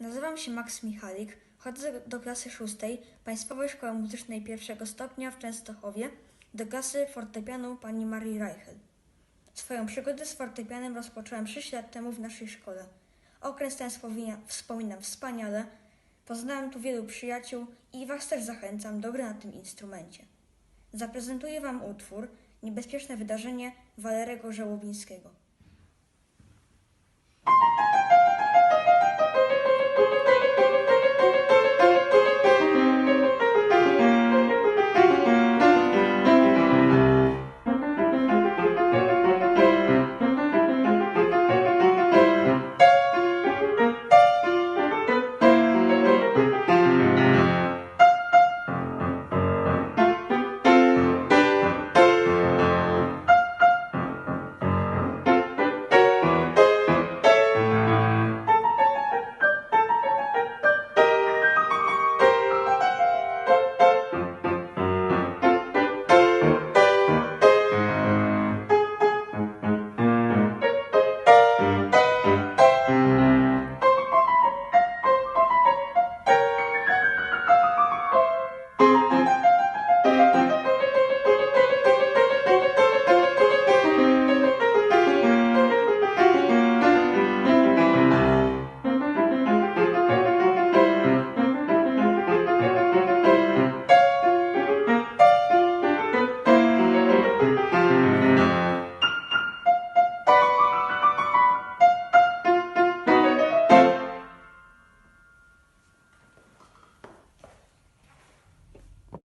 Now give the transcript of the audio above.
Nazywam się Max Michalik, chodzę do klasy szóstej Państwowej Szkoły Muzycznej pierwszego stopnia w Częstochowie do klasy fortepianu pani Marii Reichel. Swoją przygodę z fortepianem rozpocząłem 6 lat temu w naszej szkole. Okres ten wspominam wspaniale, poznałem tu wielu przyjaciół i Was też zachęcam do gry na tym instrumencie. Zaprezentuję Wam utwór Niebezpieczne wydarzenie Walerego Żałobińskiego.